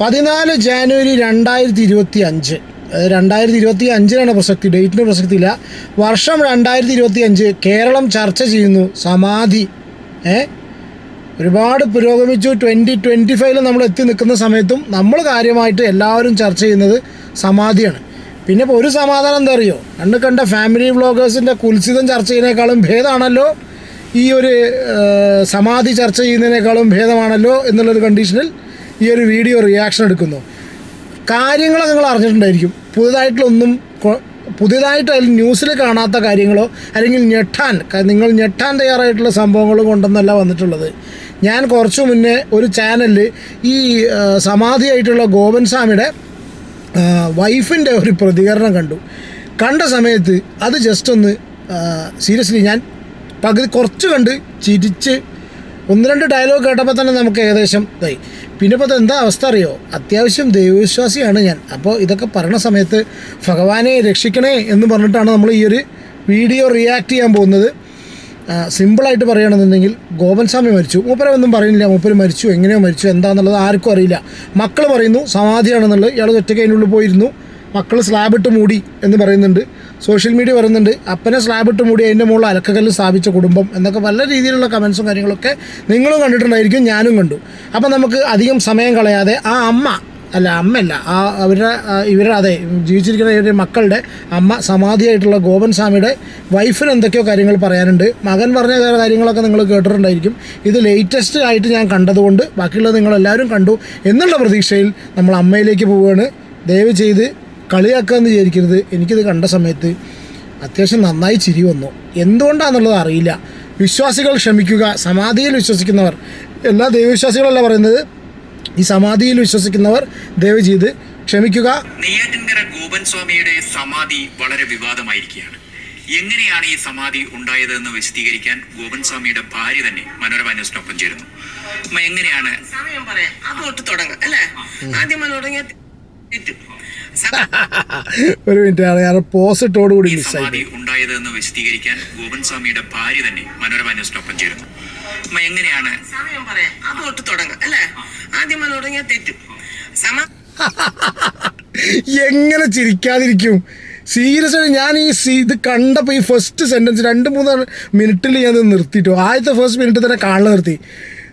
പതിനാല് ജാനുവരി രണ്ടായിരത്തി ഇരുപത്തി അഞ്ച് രണ്ടായിരത്തി ഇരുപത്തി അഞ്ചിനാണ് പ്രസക്തി ഡേറ്റിന് പ്രസക്തിയില്ല. വർഷം രണ്ടായിരത്തി ഇരുപത്തി അഞ്ച് കേരളം ചർച്ച ചെയ്യുന്നു സമാധി. ഏ? ഒരുപാട് പുരോഗമിച്ചു. ട്വന്റി ട്വന്റി ഫൈവിൽ നമ്മൾ എത്തി നിൽക്കുന്ന സമയത്തും നമ്മൾ കാര്യമായിട്ട് എല്ലാവരും ചർച്ച ചെയ്യുന്നത് സമാധിയാണ്. പിന്നെ ഇപ്പോൾ ഒരു സമാധാനം എന്താ അറിയോ? രണ്ട് കണ്ട ഫാമിലി വ്ളോഗേഴ്സിന്റെ കുൽസിതം ചർച്ച ചെയ്യുന്നതിനേക്കാളും ഭേദമാണല്ലോ. ഈ ഒരു സമാധി ചർച്ച ചെയ്യുന്നതിനേക്കാളും ഭേദമാണല്ലോ എന്നുള്ളൊരു കണ്ടീഷനിൽ ഈ ഒരു വീഡിയോ റിയാക്ഷൻ എടുക്കുന്നു. കാര്യങ്ങൾ നിങ്ങൾ അറിഞ്ഞിട്ടുണ്ടായിരിക്കും. പുതുതായിട്ടുള്ളൊന്നും പുതിയതായിട്ട് അതിൽ ന്യൂസിൽ കാണാത്ത കാര്യങ്ങളോ അല്ലെങ്കിൽ ഞെട്ടാൻ നിങ്ങൾ ഞെട്ടാൻ തയ്യാറായിട്ടുള്ള സംഭവങ്ങൾ കൊണ്ടൊന്നല്ല വന്നിട്ടുള്ളത്. ഞാൻ കുറച്ചു മുന്നേ ഒരു ചാനലിൽ ഈ സമാധിയായിട്ടുള്ള ഗോപൻ സ്വാമിയുടെ വൈഫിന്റെ ഒരു പ്രതികരണം കണ്ടു. കണ്ട സമയത്ത് അത് ജസ്റ്റ് ഒന്ന് സീരിയസ്ലി ഞാൻ പകുതി കുറച്ച് കണ്ട് ചിരിച്ച് ഒന്ന് രണ്ട് ഡയലോഗ് കേട്ടപ്പോൾ തന്നെ നമുക്ക് ഏകദേശം ഇതായി. പിന്നെ ഇപ്പോൾ എന്താ അവസ്ഥ അറിയോ? അത്യാവശ്യം ദൈവവിശ്വാസിയാണ് ഞാൻ. അപ്പോൾ ഇതൊക്കെ പറയണ സമയത്ത് ഭഗവാനെ രക്ഷിക്കണേ എന്ന് പറഞ്ഞിട്ടാണ് നമ്മൾ ഈ ഒരു വീഡിയോ റിയാക്ട് ചെയ്യാൻ പോകുന്നത്. സിമ്പിളായിട്ട് പറയുകയാണെന്നുണ്ടെങ്കിൽ ഗോപൻ സ്വാമി മരിച്ചു. മൂപ്പര ഒന്നും പറയുന്നില്ല. മൂപ്പര് മരിച്ചു. എങ്ങനെയോ മരിച്ചു. എന്താണെന്നുള്ളത് ആർക്കും അറിയില്ല. മക്കൾ പറയുന്നു സമാധിയാണെന്നുള്ളത് ഇയാൾ ഒറ്റയ്ക്ക് അതിനുള്ളിൽ പോയിരുന്നു. മക്കൾ സ്ലാബിട്ട് മൂടി എന്ന് പറയുന്നുണ്ട്. സോഷ്യൽ മീഡിയ വരുന്നുണ്ട്. അപ്പനെ സ്ലാബ് ഇട്ട് മൂടി അതിന്റെ മുകളിൽ അലക്കകല്ല് സ്ഥാപിച്ച കുടുംബം എന്നൊക്കെ പല രീതിയിലുള്ള കമൻസും കാര്യങ്ങളൊക്കെ നിങ്ങളും കണ്ടിട്ടുണ്ടായിരിക്കും ഞാനും കണ്ടു. അപ്പം നമുക്ക് അധികം സമയം കളയാതെ ആ അമ്മ അല്ല അമ്മയല്ല ആ അവരുടെ ഇവരുടെ അതെ ജീവിച്ചിരിക്കുന്ന ഇവരുടെ മക്കളുടെ അമ്മ സമാധിയായിട്ടുള്ള ഗോപൻ സ്വാമിയുടെ വൈഫിന് എന്തൊക്കെയോ കാര്യങ്ങൾ പറയാനുണ്ട്. മകൻ പറഞ്ഞ കാര്യങ്ങളൊക്കെ നിങ്ങൾ കേട്ടിട്ടുണ്ടായിരിക്കും. ഇത് ലേറ്റസ്റ്റ് ആയിട്ട് ഞാൻ കണ്ടതുകൊണ്ട് ബാക്കിയുള്ളത് നിങ്ങളെല്ലാവരും കണ്ടു. എന്നുള്ള പ്രതീക്ഷയിൽ നമ്മൾ അമ്മയിലേക്ക് പോവുകയാണ്. ദയവ് ചെയ്ത് കളിയാക്കാമെന്ന് വിചാരിക്കരുത്. എനിക്കിത് കണ്ട സമയത്ത് അത്യാവശ്യം നന്നായി ചിരി വന്നു. എന്തുകൊണ്ടാണെന്നുള്ളത് അറിയില്ല. വിശ്വാസികൾ ക്ഷമിക്കുക. സമാധിയിൽ വിശ്വസിക്കുന്നവർ. എല്ലാ ദൈവവിശ്വാസികളല്ല പറയുന്നത്. ഈ സമാധിയിൽ വിശ്വസിക്കുന്നവർ ദയവ് ചെയ്ത് ക്ഷമിക്കുക. നെയ്യാറ്റിൻകര ഗോപൻ സ്വാമിയുടെ സമാധി വളരെ വിവാദമായിരിക്കുകയാണ്. എങ്ങനെയാണ് ഈ സമാധി ഉണ്ടായതെന്ന് വിശദീകരിക്കാൻ ഗോപൻ സ്വാമിയുടെ ഭാര്യ തന്നെ മനോരമ ന്യൂസിനൊപ്പം ചേരുന്നു. എങ്ങനെയാണ്? സമയം പറയാം. അതോട്ട് തൊട്ട് തുടങ്ങാം അല്ലേ? ആദ്യം തുടങ്ങിയ ഒരു മിനിറ്റ് ഞാൻ പോസിറ്റോടുകൂടി കൂടി മിസ്സായി ഉണ്ടായത് എന്ന് വിശദീകരിക്കാൻ ഗോപൻ സ്വാമിയുടെ ഭാര്യ തന്നെ മനോരമ ന്യൂസിനൊപ്പം ചേരുന്നു. അമ്മ എങ്ങനെയാണ്? സമയം പറയാം. അത് തൊട്ട് തുടങ്ങാം അല്ലേ? ആദ്യം തുടങ്ങിയ തെറ്റും. സമ എങ്ങനെ ചിരിക്കാതിരിക്കും? സീരിയസ് ആയിട്ട് ഞാൻ ഈ സീ ഇത് കണ്ടപ്പോൾ ഈ ഫസ്റ്റ് സെന്റൻസ് രണ്ട് മൂന്ന് മിനിറ്റിൽ ഞാൻ നിർത്തിയിട്ടു. ആദ്യത്തെ ഫസ്റ്റ് മിനിറ്റ് തന്നെ കാണാൻ നിർത്തി.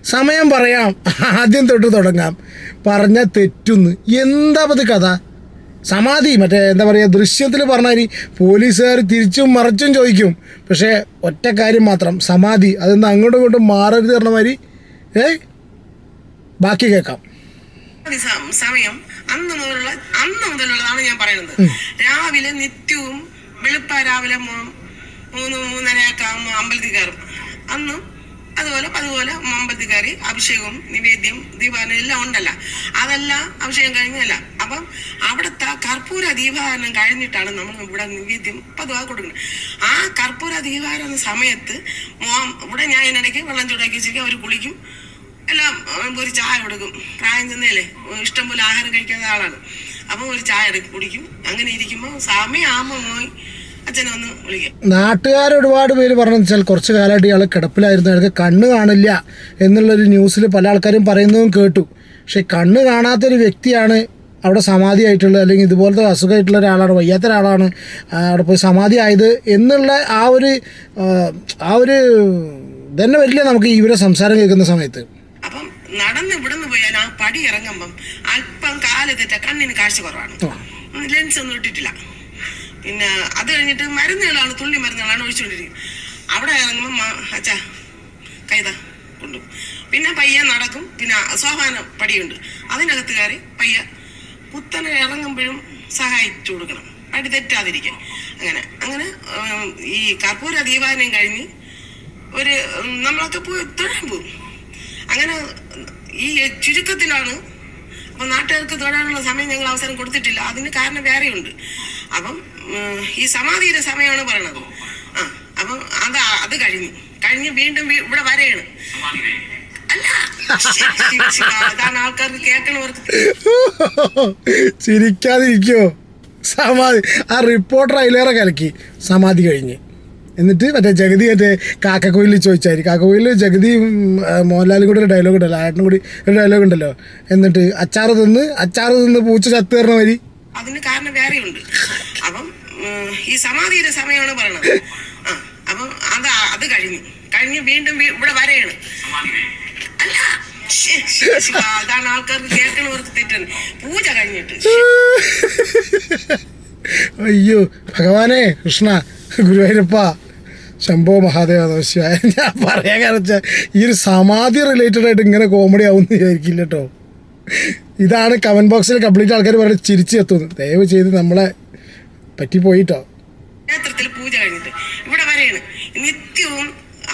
സമയം പറയാം. ആദ്യം തൊട്ട് തുടങ്ങാം. പറഞ്ഞ തെറ്റുന്ന്. എന്താ അത് കഥ? സമാധി. മറ്റേ എന്താ പറയുക ദൃശ്യത്തിൽ പറഞ്ഞാൽ പോലീസുകാർ തിരിച്ചും മറിച്ചും ചോദിക്കും. പക്ഷേ ഒറ്റ കാര്യം മാത്രം. സമാധി. അതെന്താ അങ്ങോട്ടും ഇങ്ങോട്ടും മാറരുത് പറഞ്ഞ മാതിരി? ഏ ബാക്കി കേൾക്കാം. സമയം അന്ന് മുതലുള്ള അന്ന് മുതലുള്ളതാണ് ഞാൻ പറയുന്നത്. രാവിലെ നിത്യവും വെളുപ്പ രാവിലെ മൂന്ന് മൂന്നരയൊക്കെ ആകുമ്പോൾ അമ്പലത്തിൽ കയറും. അന്നും അതുപോലെ അതുപോലെ അമ്പലത്തിൽ കയറി അഭിഷേകവും നിവേദ്യം ദീപാരണം എല്ലാം ഉണ്ടല്ല. അതല്ല അഭിഷേകം കഴിഞ്ഞല്ല അപ്പം അവിടുത്തെ കർപ്പൂര ദീപാരണം കഴിഞ്ഞിട്ടാണ് നമ്മൾ ഇവിടെ നിവേദ്യം പതുവാ കൊടുക്കുന്നത്. ആ കർപ്പൂര ദീപാരണ സമയത്ത് മോം ഇവിടെ ഞാൻ ഇതിനിടയ്ക്ക് വെള്ളം ചൂടാക്കി വെച്ചിരിക്കും അവർ കുളിക്കും. എല്ലാം ഒരു ചായ കൊടുക്കും. പ്രായം ചെന്നേലേ ഇഷ്ടം പോലെ ആഹാരം കഴിക്കാത്ത ആളാണ്. അപ്പം ഒരു ചായ എടുക്കും കുടിക്കും. അങ്ങനെ ഇരിക്കുമ്പോൾ സമയമാകുമ്പോൾ പോയി നാട്ടുകാർ ഒരുപാട് പേര് പറഞ്ഞു വെച്ചാൽ കുറച്ച് കാലമായിട്ട് ഇയാൾ കിടപ്പിലായിരുന്നു. അയാൾക്ക് കണ്ണ് കാണില്ല എന്നുള്ളൊരു ന്യൂസിൽ പല ആൾക്കാരും പറയുന്നതും കേട്ടു. പക്ഷെ കണ്ണ് കാണാത്തൊരു വ്യക്തിയാണ് അവിടെ സമാധിയായിട്ടുള്ളത്. അല്ലെങ്കിൽ ഇതുപോലത്തെ അസുഖമായിട്ടുള്ള ഒരാളാണ് വയ്യാത്ത ഒരാളാണ് അവിടെ പോയി സമാധി ആയത് എന്നുള്ള ആ ഒരു ആ, ഒരു തന്നെ വരില്ല നമുക്ക് ഇവരെ സംസാരം കേൾക്കുന്ന സമയത്ത്. അപ്പം നടന്ന് ഇവിടുന്ന് പോയാൽ ആ പടി ഇറങ്ങുമ്പം അല്പം കാൽ തെറ്റ കണ്ണിന് കാഴ്ച കുറവാണ്. ലെൻസ് ഒന്നും ഇട്ടിട്ടില്ല. പിന്നെ അത് കഴിഞ്ഞിട്ട് മരുന്നുകളാണ് തുള്ളി മരുന്നുകളാണ് ഒഴിച്ചുകൊണ്ടിരിക്കുന്നത്. അവിടെ ഇറങ്ങുമ്പോൾ അച്ഛാ കൈത കൊണ്ടു. പിന്നെ പയ്യ നടക്കും പിന്നെ സോപാന പടിയുണ്ട്. അതിനകത്ത് കയറി പയ്യ കുത്തനെ ഇറങ്ങുമ്പോഴും സഹായിച്ചു കൊടുക്കണം. പടി തെറ്റാതിരിക്കാൻ. അങ്ങനെ അങ്ങനെ ഈ കർപ്പൂര ദീപാനം കഴിഞ്ഞ് ഒരു നമ്മളൊക്കെ പോയി തൊഴാൻ പോകും അങ്ങനെ ഈ ചുരുക്കത്തിലാണ് അപ്പം നാട്ടുകാർക്ക് തൊഴാനുള്ള സമയം ഞങ്ങൾ അവസരം കൊടുത്തിട്ടില്ല. അതിന് കാരണം വേറെയുണ്ട്. അപ്പം ഈ സമാധിയുടെ സമയമാണ് പറയണത്. ആ അപ്പം അത് അത് കഴിഞ്ഞു. കഴിഞ്ഞ് വീണ്ടും ഇവിടെ വരെയാണ്. ചിരിക്കാതിരിക്കോ. സമാധി ആ റിപ്പോർട്ടർ അതിലേറെ കലക്കി. സമാധി കഴിഞ്ഞ്. എന്നിട്ട് മറ്റേ ജഗതി മറ്റേ കാക്കക്കോയിലിൽ ചോദിച്ചാൽ കാക്കക്കോയിൽ ജഗതി മോഹൻലാലും കൂടി ഒരു ഡയലോഗ് ഉണ്ടല്ലോ. ആയിട്ടും കൂടി ഒരു ഡയലോഗ് ഉണ്ടല്ലോ. എന്നിട്ട് അച്ചാറ് തിന്ന് അച്ചാറ് തിന്ന് പൂച്ച ചത്ത് തരണ വരി. അതിന് കാരണം വേറെയുണ്ട്. അപ്പം ഈ സമാധിയുടെ സമയമാണ് പറയണത്. അപ്പം അത് അത് കഴിഞ്ഞു. കഴിഞ്ഞ് വീണ്ടും ഇവിടെ വരെയാണ്. അല്ല അതാണ് ആൾക്കാർക്ക് കേൾക്കണവർക്ക് തെറ്റാണ് പൂജ കഴിഞ്ഞിട്ട്. അയ്യോ ഭഗവാനെ കൃഷ്ണ ഗുരുവായൂരപ്പ. ശംഭോ മഹാദേവ നമശിവായ ഞാൻ പറയാൻ കാരണം വെച്ചാൽ ഈ ഒരു സമാധി റിലേറ്റഡ് ആയിട്ട് ഇങ്ങനെ കോമഡി ആവുമെന്ന് വിചാരിക്കില്ല കേട്ടോ ഇതാണ് കമന്റ് ബോക്സിൽ കംപ്ലീറ്റ് ആൾക്കാർ പറഞ്ഞ് ചിരിച്ചു എത്തുന്നത്. ദയവ് ചെയ്ത് നമ്മളെ പറ്റിപ്പോയിട്ടോ ക്ഷേത്രത്തിൽ പൂജ കഴിഞ്ഞിട്ട്. ഇവിടെ വരെയാണ്. നിത്യവും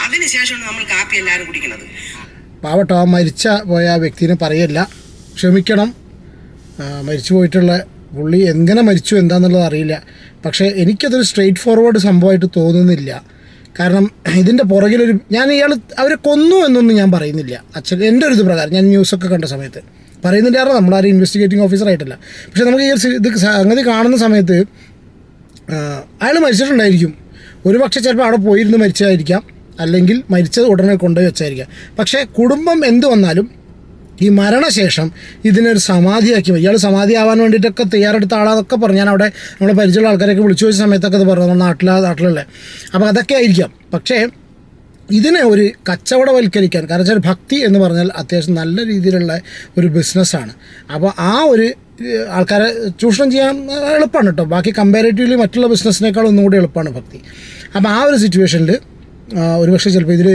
അതിനുശേഷമാണ് നമ്മൾ കാപ്പി എല്ലാവരും കുടിക്കുന്നത്. പാവട്ടോ മരിച്ച പോയ ആ വ്യക്തിനെ പറയല്ല. ക്ഷമിക്കണം. മരിച്ചു പോയിട്ടുള്ള പുള്ളി എങ്ങനെ മരിച്ചു എന്താണെന്നുള്ളത് അറിയില്ല. പക്ഷേ എനിക്കതൊരു സ്ട്രെയിറ്റ് ഫോർവേഡ് സംഭവമായിട്ട് തോന്നുന്നില്ല. കാരണം ഇതിന്റെ പുറകിലൊരു ഞാൻ ഇയാൾ അവരെ കൊന്നു എന്നൊന്നും ഞാൻ പറയുന്നില്ല. അച്ഛൻ എന്റെ ഒരു ഇത് പ്രകാരം ഞാൻ ന്യൂസൊക്കെ കണ്ട സമയത്ത്. പറയുന്നില്ല കാരണം നമ്മളാരും ഇൻവെസ്റ്റിഗേറ്റിംഗ് ഓഫീസറായിട്ടല്ല പക്ഷേ നമുക്ക് ഈ ഇത് സംഗതി കാണുന്ന സമയത്ത് അയാൾ മരിച്ചിട്ടുണ്ടായിരിക്കും. ഒരു പക്ഷേ ചിലപ്പോൾ അവിടെ പോയിരുന്ന് മരിച്ചതായിരിക്കാം അല്ലെങ്കിൽ മരിച്ചത് ഉടനെ കൊണ്ടുപോയി വെച്ചായിരിക്കാം. പക്ഷേ കുടുംബം എന്ത് വന്നാലും ഈ മരണശേഷം ഇതിനൊരു സമാധിയാക്കി ഇയാൾ സമാധി ആവാൻ വേണ്ടിയിട്ടൊക്കെ തയ്യാറെടുത്ത ആളാന്നൊക്കെ പറഞ്ഞു. ഞാൻ അവിടെ നമ്മളെ പരിചയമുള്ള ആൾക്കാരൊക്കെ വിളിച്ചു ചോദിച്ച സമയത്തൊക്കെ അത് പറഞ്ഞു. നാട്ടിലെ നാട്ടിലുള്ള അപ്പോൾ അതൊക്കെ ആയിരിക്കാം. പക്ഷേ ഇതിനെ ഒരു കച്ചവടവൽക്കരിക്കാൻ കാരണം വെച്ചാൽ ഭക്തി എന്ന് പറഞ്ഞാൽ അത്യാവശ്യം നല്ല രീതിയിലുള്ള ഒരു ബിസിനസ്സാണ്. അപ്പോൾ ആ ഒരു ആൾക്കാരെ ചൂഷണം ചെയ്യാൻ എളുപ്പമാണ് കേട്ടോ. ബാക്കി കമ്പാരേറ്റീവ്ലി മറ്റുള്ള ബിസിനസ്സിനേക്കാൾ ഒന്നും കൂടി എളുപ്പമാണ് ഭക്തി. അപ്പോൾ ആ ഒരു സിറ്റുവേഷനിൽ ഒരുപക്ഷെ ചിലപ്പോൾ ഇതിൽ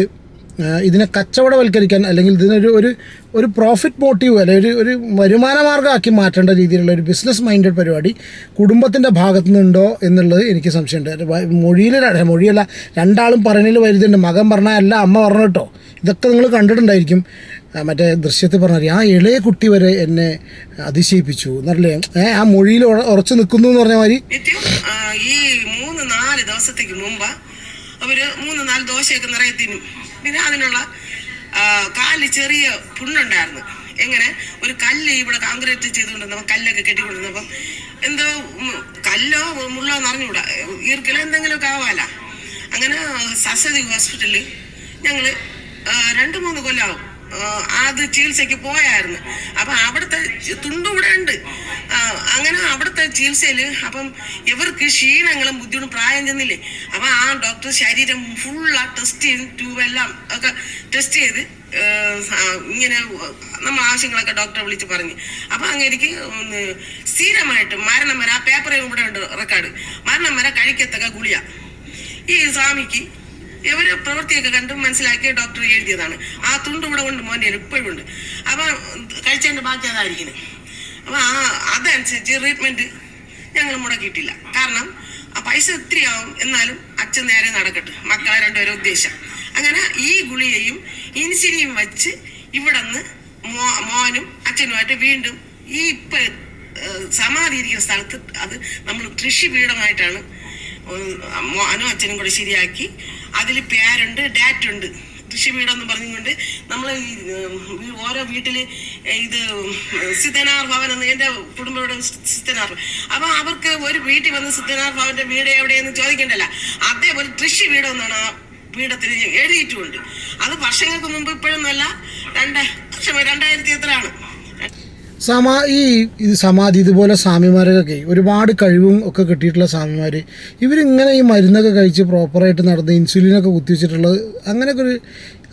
ഇതിനെ കച്ചവടവൽക്കരിക്കാൻ അല്ലെങ്കിൽ ഇതിനൊരു ഒരു ഒരു പ്രോഫിറ്റ് മോട്ടീവ് അല്ലെങ്കിൽ ഒരു ഒരു വരുമാന മാർഗമാക്കി മാറ്റേണ്ട രീതിയിലുള്ള ഒരു ബിസിനസ് മൈൻഡഡ് പരിപാടി കുടുംബത്തിന്റെ ഭാഗത്തു നിന്നുണ്ടോ എന്നുള്ളത് എനിക്ക് സംശയമുണ്ട്. മൊഴിയിൽ മൊഴിയല്ല രണ്ടാളും പറഞ്ഞതിൽ വരുന്നുണ്ട് മകൻ പറഞ്ഞല്ല അമ്മ പറഞ്ഞു കേട്ടോ. ഇതൊക്കെ നിങ്ങൾ കണ്ടിട്ടുണ്ടായിരിക്കും. മറ്റേ ദൃശ്യത്തിൽ പറഞ്ഞാൽ ആ ഇളയ കുട്ടി വരെ എന്നെ അതിശയിപ്പിച്ചു എന്നല്ലേ ഏ ആ മൊഴിയിൽ ഉറ- ഉറച്ചു നിൽക്കുന്നു എന്ന് പറഞ്ഞ മാതിരി. ഈ മൂന്ന് നാല് ദിവസത്തേക്ക് മുമ്പ് അവർ മൂന്ന് നാല് ദോശയൊക്കെ നിറയെ തിന്നും. പിന്നെ അതിനുള്ള കാലിൽ ചെറിയ പുണ്ണുണ്ടായിരുന്നു. എങ്ങനെ? ഒരു കല്ല് ഇവിടെ കോൺക്രീറ്റ് ചെയ്തുകൊണ്ടിരുന്നപ്പോൾ കല്ലൊക്കെ കെട്ടിക്കൊണ്ടിരുന്നപ്പം എന്തോ കല്ലോ മുള്ളോ എന്ന് അറിഞ്ഞുകൂടാ. ഈർക്കിലോ എന്തെങ്കിലുമൊക്കെ ആവാല അങ്ങനെ സസതി ഹോസ്പിറ്റലിൽ ഞങ്ങൾ രണ്ട് മൂന്ന് കൊല്ലമാവും അത് ചികിത്സയ്ക്ക് പോയായിരുന്നു. അപ്പൊ അവിടുത്തെ തുണ്ട് ഇവിടെ ഉണ്ട്. അങ്ങനെ അവിടുത്തെ ചികിത്സയിൽ അപ്പം ഇവർക്ക് ക്ഷീണങ്ങളും ബുദ്ധിമുട്ടും പ്രായം ചെന്നില്ലേ? അപ്പൊ ആ ഡോക്ടർ ശരീരം ഫുൾ ആ ടെസ്റ്റ് ചെയ്ത് ട്യൂബ് എല്ലാം ഒക്കെ ടെസ്റ്റ് ചെയ്ത് ഇങ്ങനെ നമ്മൾ ആവശ്യങ്ങളൊക്കെ ഡോക്ടറെ വിളിച്ച് പറഞ്ഞു. അപ്പൊ അങ്ങേക്ക് സ്ഥിരമായിട്ട് മരണം വരെ ആ പേപ്പറിൽ ഇവിടെ ഉണ്ട് റെക്കോർഡ് മരണം വരെ കഴിക്കത്തക്ക ഗുളിയ ഈ സ്വാമിക്ക് ഇവർ പ്രവൃത്തിയൊക്കെ കണ്ടും മനസ്സിലാക്കിയ ഡോക്ടർ എഴുതിയതാണ്. ആ തുണ്ട് ഇവിടെ ഉണ്ട് മോന്റെ ഇപ്പോഴും ഉണ്ട്. അപ്പൊ കഴിച്ചതിന്റെ ബാക്കി അതായിരിക്കും അപ്പൊ ആ അതനുസരിച്ച് ട്രീറ്റ്മെന്റ് ഞങ്ങൾ മുടക്കിയിട്ടില്ല. കാരണം ആ പൈസ ഒത്തിരി ആവും എന്നാലും അച്ഛൻ നേരെ നടക്കട്ടെ. മക്കളെ രണ്ടുപേരും ഉദ്ദേശം. അങ്ങനെ ഈ ഗുളികയും ഇൻസുലിനും വെച്ച് ഇവിടെ നിന്ന് മോ മോനും അച്ഛനുമായിട്ട് വീണ്ടും ഈ ഇപ്പൊ സമാധി ഇരിക്കുന്ന സ്ഥലത്ത് അത് നമ്മൾ കൃഷിപീഠമായിട്ടാണ് മോനും അച്ഛനും കൂടെ ശരിയാക്കി അതിൽ പേരുണ്ട് ഡാറ്റ് ഉണ്ട് കൃഷിവീടെന്ന് പറഞ്ഞുകൊണ്ട് നമ്മൾ ഓരോ വീട്ടിൽ ഇത് സിദ്ധനാർ ഭവൻ എന്ന് എന്റെ കുടുംബയുടെ സിദ്ധനാർ. അപ്പൊ അവർക്ക് ഒരു വീട്ടിൽ വന്ന് സിദ്ധനാർ ഭവന്റെ വീട് എവിടെയെന്ന് ചോദിക്കണ്ടല്ല. അതേപോലെ കൃഷി വീടൊന്നാണ് ആ പീഠത്തിന് എഴുതിയിട്ടുമുണ്ട്. അത് വർഷങ്ങൾക്ക് മുമ്പ് ഇപ്പോഴൊന്നുമല്ല രണ്ട് വർഷം രണ്ടായിരത്തി എത്രയാണ്? സമാ ഈ ഇത് സമാധി ഇതുപോലെ സ്വാമിമാരൊക്കെ ഒരുപാട് കഴിവും ഒക്കെ കിട്ടിയിട്ടുള്ള സ്വാമിമാർ ഇവരിങ്ങനെ ഈ മരുന്നൊക്കെ കഴിച്ച് പ്രോപ്പറായിട്ട് നടന്ന് ഇൻസുലിനൊക്കെ കുത്തിവെച്ചിട്ടുള്ളത് അങ്ങനെയൊക്കെ ഒരു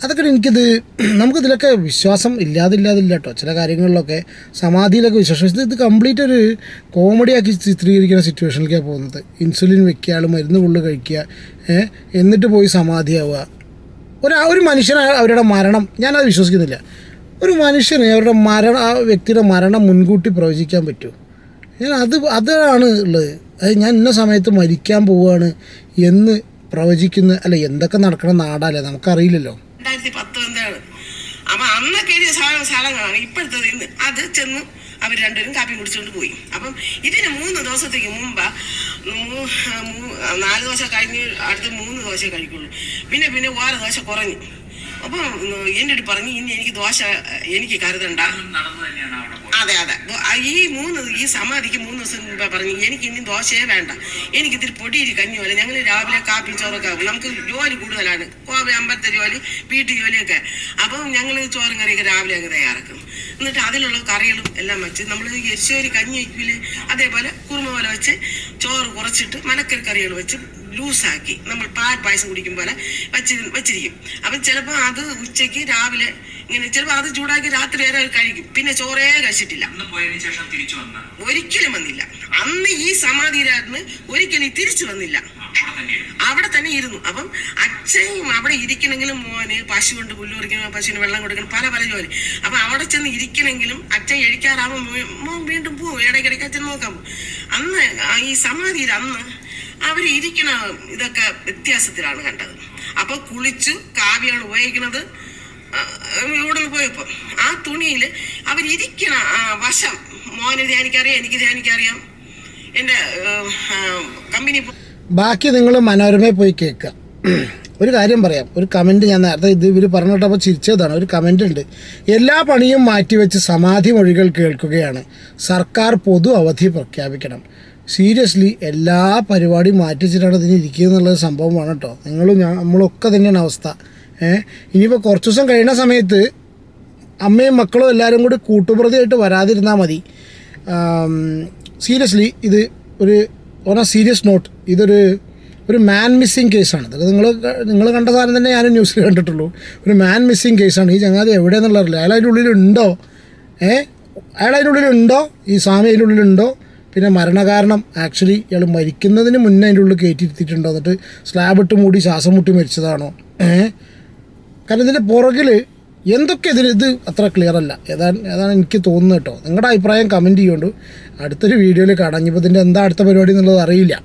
അതൊക്കെ എനിക്കിത് നമുക്കിതിലൊക്കെ വിശ്വാസം ഇല്ലാതില്ലാതില്ല കേട്ടോ ചില കാര്യങ്ങളിലൊക്കെ സമാധിയിലൊക്കെ വിശ്വാസം. ഇത് കംപ്ലീറ്റ് ഒരു കോമഡിയാക്കി ചിത്രീകരിക്കുന്ന സിറ്റുവേഷനിലേക്കാണ് പോകുന്നത്. ഇൻസുലിൻ വെക്കുക ആൾ മരുന്ന് കൊള്ളു കഴിക്കുക എന്നിട്ട് പോയി സമാധിയാവുക. ഒരു ഒരു മനുഷ്യൻ അവരുടെ മരണം. ഞാനത് വിശ്വസിക്കുന്നില്ല. ഒരു മനുഷ്യന് അവരുടെ മരണം ആ വ്യക്തിയുടെ മരണം മുൻകൂട്ടി പ്രവചിക്കാൻ പറ്റുമോ? ഞാൻ അത് അതാണ് ഉള്ളത്. അത് ഞാൻ ഇന്ന സമയത്ത് മരിക്കാൻ പോവുകയാണ് എന്ന് പ്രവചിക്കുന്ന അല്ല എന്തൊക്കെ നടക്കണ നാടല്ലേ നമുക്കറിയില്ലല്ലോ. രണ്ടായിരത്തി പത്ത് എന്താണ് അന്നൊക്കെ എഴുതിയ സ്ഥലങ്ങളാണ് ഇപ്പോഴത്തെ ഇന്ന്. അത് ചെന്ന് അവർ രണ്ടുപേരും കാപ്പി കുടിച്ചുകൊണ്ട് പോയി. അപ്പം ഇതിന് മൂന്ന് ദിവസത്തേക്ക് മുമ്പ് നാല് ദിവസം കഴിഞ്ഞ് അടുത്ത് മൂന്ന് ദിവസം കഴിക്കുള്ളൂ. പിന്നെ പിന്നെ ഓരോ ദോശ കുറഞ്ഞു. അപ്പം എന്റെ അടുത്ത് പറഞ്ഞു ഇനി എനിക്ക് ദോശ എനിക്ക് കരുതണ്ട. അതെ അതെ. ഈ മൂന്ന് ഈ സമാധിക്ക് മൂന്ന് ദിവസം മുമ്പേ പറഞ്ഞു എനിക്ക് ഇനി ദോശയെ വേണ്ട. എനിക്ക് ഇതിൽ പൊടിയിരി കഞ്ഞി പോലെ. ഞങ്ങൾ രാവിലെ കാപ്പി ചോറൊക്കെ ആകും നമുക്ക് ജോലി കൂടുതലാണ്. കോവി അമ്പലത്തെ ജോലി വീട്ടു ജോലിയൊക്കെ. അപ്പം ഞങ്ങൾ ചോറും കറിയൊക്കെ രാവിലെ അങ്ങ് തയ്യാറാക്കും. എന്നിട്ട് അതിലുള്ള കറികളും എല്ലാം വെച്ച് നമ്മൾ യശോരി കഞ്ഞി വയ്ക്കൂലേ അതേപോലെ കുറുമ പോലെ വെച്ച് ചോറ് കുറച്ചിട്ട് മലക്കറി കറികൾ വെച്ച് ലൂസാക്കി. നമ്മൾ പാൽ പായസം കുടിക്കും പോലെ വെച്ച് വെച്ചിരിക്കും. അപ്പം ചിലപ്പോൾ അത് ഉച്ചയ്ക്ക് രാവിലെ ഇങ്ങനെ ചിലപ്പോൾ അത് ചൂടാക്കി രാത്രി വരെ കഴിക്കും. പിന്നെ ചോറേ കഴിച്ചിട്ടില്ല. ഒരിക്കലും വന്നില്ല. അന്ന് ഈ സമാധിയിലായിരുന്നു ഒരിക്കലും ഈ തിരിച്ചു വന്നില്ല. അവിടെ തന്നെ ഇരുന്നു. അപ്പം അച്ഛനും അവിടെ ഇരിക്കണമെങ്കിലും മോന് പശു കൊണ്ട് പുല്ല് പറിക്കണം പശുവിന് വെള്ളം കൊടുക്കണം പല പല ജോലി. അപ്പൊ അവിടെ ചെന്ന് ഇരിക്കണമെങ്കിലും അച്ഛൻ എഴിക്കാറാവുമ്പോൾ മോൻ വീണ്ടും പോവും. ഇടയ്ക്കിടയ്ക്ക് അച്ഛൻ നോക്കാൻ പോകും അന്ന് ഈ സമാധിയിൽ അന്ന് അവർ ഇരിക്കണ ഇതൊക്കെ വ്യത്യാസത്തിലാണ് കണ്ടത്. അപ്പൊ കുളിച്ചു കാവ്യാണ് ഉപയോഗിക്കുന്നത് ഇവിടെ പോയപ്പോ ആ തുണിയിൽ അവരിരിക്കണ വശം മോന് ധ്യാനിക്കറിയാം എനിക്ക് ധ്യാനിക്കറിയാം എന്റെ കമ്പനി ബാക്കി നിങ്ങൾ മനോരമയിൽ പോയി കേൾക്കുക ഒരു കാര്യം പറയാം. ഒരു കമന്റ് ഞാൻ നേരത്തെ ഇത് ഇവർ പറഞ്ഞിട്ടപ്പോൾ ചിരിച്ചതാണ്. ഒരു കമന്റ് ഉണ്ട്. എല്ലാ പണിയും മാറ്റിവെച്ച് സമാധി മൊഴികൾ കേൾക്കുകയാണ്. സർക്കാർ പൊതു അവധി പ്രഖ്യാപിക്കണം. സീരിയസ്ലി എല്ലാ പരിപാടിയും മാറ്റി വെച്ചിട്ടാണ് ഇതിന് ഇരിക്കുക എന്നുള്ളത് സംഭവമാണ് കേട്ടോ. നിങ്ങളും ഞാൻ നമ്മളൊക്കെ തന്നെയാണ് അവസ്ഥ. ഏഹ് ഇനിയിപ്പോൾ കുറച്ച് ദിവസം കഴിയുന്ന സമയത്ത് അമ്മയും മക്കളും എല്ലാവരും കൂടി കൂട്ടുപ്രതിയായിട്ട് വരാതിരുന്നാൽ മതി. സീരിയസ്ലി ഇത് ഒരു ഓൺ എ സീരിയസ് നോട്ട് ഇതൊരു ഒരു മാൻ മിസ്സിങ് കേസാണ് ഇത് നിങ്ങൾ നിങ്ങൾ കണ്ട സാധനം തന്നെ ഞാനും ന്യൂസിൽ കണ്ടിട്ടുള്ളൂ. ഒരു മാൻ മിസ്സിങ് കേസാണ് ഈ ചങ്ങാതി എവിടെയെന്നുള്ള അറിയില്ല അയാൾ അതിന്റെ ഉള്ളിലുണ്ടോ ഏഹ് അയാൾ അതിന്റെ ഉള്ളിലുണ്ടോ ഈ സ്വാമി അതിന്റെ ഉള്ളിലുണ്ടോ പിന്നെ മരണകാരണം ആക്ച്വലി ഇയാൾ മരിക്കുന്നതിന് മുന്നേ അതിന്റെ ഉള്ളിൽ കയറ്റിയിരുത്തിയിട്ടുണ്ടോ? എന്നിട്ട് സ്ലാബ് ഇട്ട് മൂടി ശ്വാസം മുട്ടി മരിച്ചതാണോ? കാരണം ഇതിന്റെ പുറകിൽ എന്തൊക്കെ ഇതിന് ഇത് അത്ര ക്ലിയർ അല്ല. ഏതാണ് ഏതാണ് എനിക്ക് തോന്നുന്നത് കേട്ടോ. നിങ്ങളുടെ അഭിപ്രായം കമന്റ് ചെയ്യുകൊണ്ട്. അടുത്തൊരു വീഡിയോയിൽ കാണാം. ഇതിന്റെ എന്താ അടുത്ത പരിപാടി എന്നുള്ളത് അറിയില്ല.